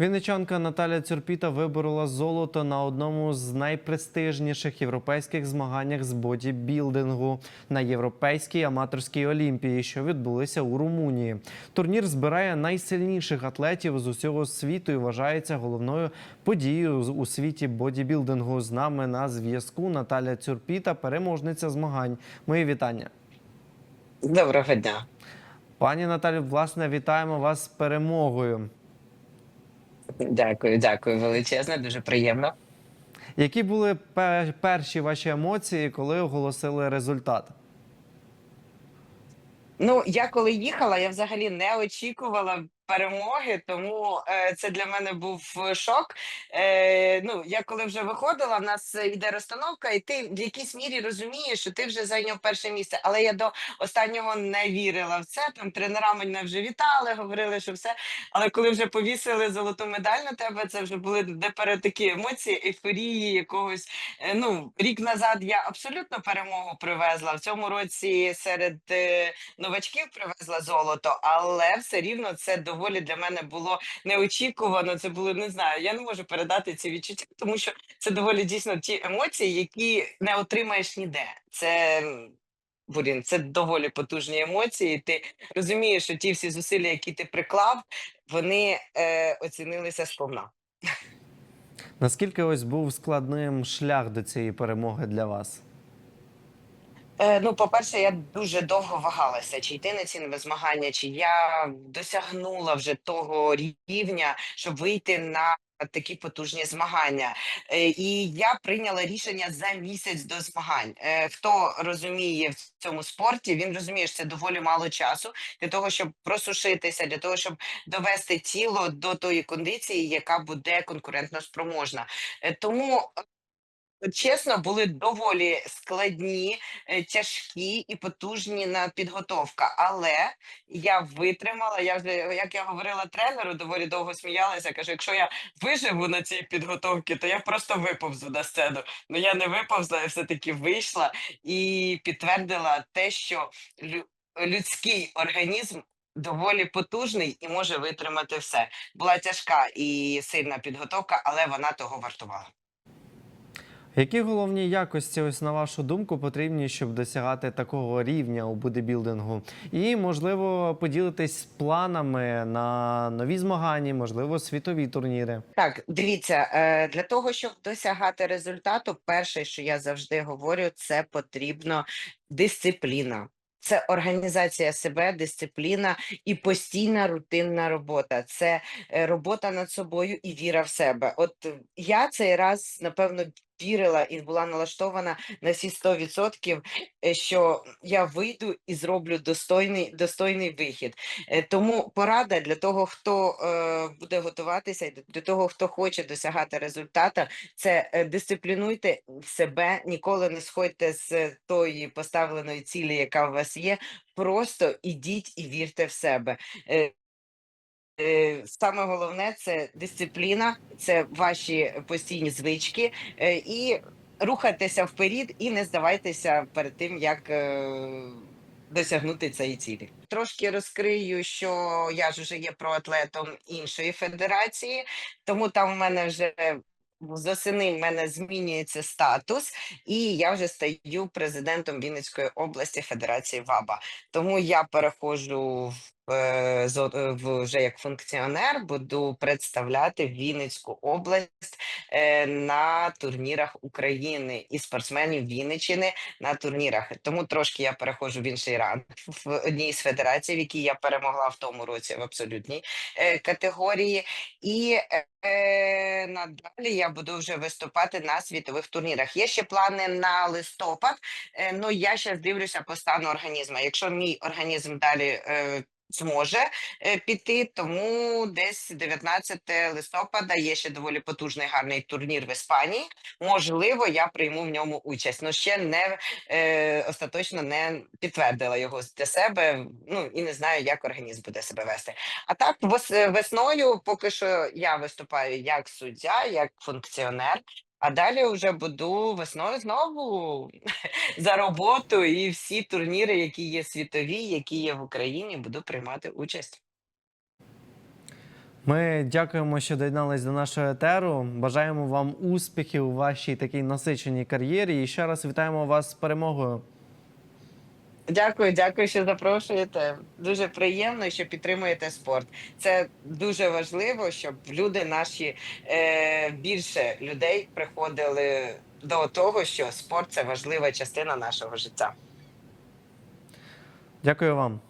Вінничанка Наталя Цюрпіта виборола золото на одному з найпрестижніших європейських змаганнях з бодібілдингу на європейській аматорській олімпії, що відбулися у Румунії. Турнір збирає найсильніших атлетів з усього світу і вважається головною подією у світі бодібілдингу. З нами на зв'язку Наталя Цюрпіта, переможниця змагань. Мої вітання. Доброго дня. Пані Наталю, власне, вітаємо вас з перемогою. Дякую, дякую величезне, дуже приємно. Які були пе- перші ваші емоції, коли оголосили результат? Ну, я коли їхала, я взагалі не очікувала перемоги, тому е, це для мене був е, шок. Е, ну, я коли вже виходила, в нас е, йде розстановка, і ти в якійсь мірі розумієш, що ти вже зайняв перше місце. Але я до останнього не вірила в це. Там тренера мене вже вітали, говорили, що все. Але коли вже повісили золоту медаль на тебе, це вже були тепер такі емоції, ейфорії якогось. Е, Ну, рік назад я абсолютно перемогу привезла. В цьому році серед е, новачків привезла золото, але все рівно це доволі для мене було неочікувано. Це було не знаю. Я не можу передати ці відчуття, тому що це доволі дійсно ті емоції, які не отримаєш ніде. Це Бурін, це доволі потужні емоції. Ти розумієш, що ті всі зусилля, які ти приклав, вони е, оцінилися сповна. Наскільки ось був складним шлях до цієї перемоги для вас? Е, ну, по-перше, я дуже довго вагалася, чи йти на ці нове змагання, чи я досягнула вже того рівня, щоб вийти на такі потужні змагання. Е, і я прийняла рішення за місяць до змагань. Е, хто розуміє в цьому спорті, він розуміє, що це доволі мало часу для того, щоб просушитися, для того, щоб довести тіло до тої кондиції, яка буде конкурентно спроможна. Тому Чесно, були доволі складні, е, тяжкі і потужні на підготовка. Але я витримала. Я вже як я говорила тренеру, доволі довго сміялася. Кажу, якщо я виживу на цій підготовці, то я просто виповзу на сцену. Ну я не виповзла, я все таки вийшла і підтвердила те, що лю- людський організм. Доволі потужний і може витримати все. Була тяжка і сильна підготовка, але вона того вартувала. Які головні якості, ось на вашу думку, потрібні, щоб досягати такого рівня у бодибілдингу? І, можливо, поділитись планами на нові змагання, можливо, світові турніри. Так, дивіться, е, для того, щоб досягати результату, перше, що я завжди говорю, це потрібно дисципліна. Це організація себе, дисципліна і постійна рутинна робота. Це е, робота над собою і віра в себе. От я цей раз, напевно, вірила і була налаштована на всі 100%, е, що я вийду і зроблю достойний, достойний вихід. Е, Тому порада для того, хто е, буде готуватися, і для того, хто хоче досягати результата, це дисциплінуйте себе, ніколи не сходьте з тої поставленої цілі, яка у вас є. Просто ідіть і вірте в себе. Е, Саме головне це дисципліна, це ваші постійні звички е, і рухатися вперед, і не здавайтеся перед тим, як е, досягнути цієї цілі. Трошки розкрию, що я ж вже є проатлетом іншої федерації, тому там в мене вже з в мене змінюється статус, і я вже стаю президентом Вінницької області Федерації ВАБА. Тому я переходжу в вже як функціонер, буду представляти Вінницьку область е, на турнірах України і спортсменів Вінниччини на турнірах. Тому трошки я переходжу в інший ранг в одній з федерацій, в якій я перемогла в тому році в абсолютній е, категорії. І е, надалі я буду вже виступати на світових турнірах. Є ще плани на листопад. Е, ну я ще дивлюся по стану організму. Якщо мій організм далі е, зможе е, піти, тому десь 19 листопада є ще доволі потужний гарний турнір в Іспанії. Можливо, я прийму в ньому участь. Ну ще не е, остаточно не підтвердила його для себе. Ну і не знаю, як організм буде себе вести. А так, вес- весною поки що я виступаю як суддя, як функціонер. А далі вже буду весною знову за роботу і всі турніри, які є світові, які є в Україні, буду приймати участь. Ми дякуємо, що доєднались до нашого етеру. Бажаємо вам успіхів у вашій такій насиченій кар'єрі. І ще раз вітаємо вас з перемогою. Дякую, дякую, що запрошуєте. Дуже приємно, що підтримуєте спорт. Це дуже важливо, щоб люди наші е, більше людей приходили до того, що спорт це важлива частина нашого життя. Дякую вам.